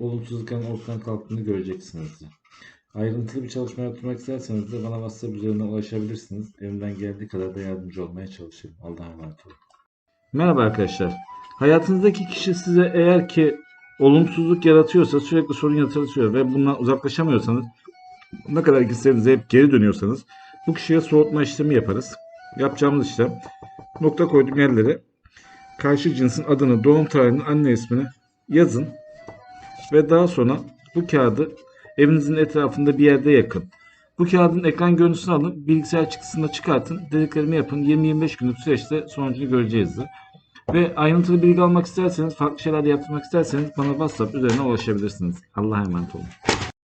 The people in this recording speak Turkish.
olumsuzlukların ortadan kalktığını göreceksiniz. Ayrıntılı bir çalışma yaptırmak isterseniz de bana WhatsApp üzerinden ulaşabilirsiniz. Elimden geldiği kadar da yardımcı olmaya çalışırım. Allah'a emanet olun. Merhaba arkadaşlar. Hayatınızdaki kişi size eğer ki olumsuzluk yaratıyorsa, sürekli sorun yaratıyor ve bundan uzaklaşamıyorsanız, ne kadar gitsenize hep geri dönüyorsanız bu kişiye soğutma işlemi yaparız. Yapacağımız işlem nokta koyduğum yerlere karşı cinsin adını, doğum tarihini, anne ismini yazın ve daha sonra bu kağıdı evinizin etrafında bir yerde yakın. Bu kağıdın ekran görüntüsünü alın, bilgisayar çıktısında çıkartın, dediklerimi yapın. 20-25 günlük süreçte sonucunu göreceğizdir. Ve ayrıntılı bilgi almak isterseniz, farklı şeyler yaptırmak isterseniz bana WhatsApp üzerinden ulaşabilirsiniz. Allah'a emanet olun.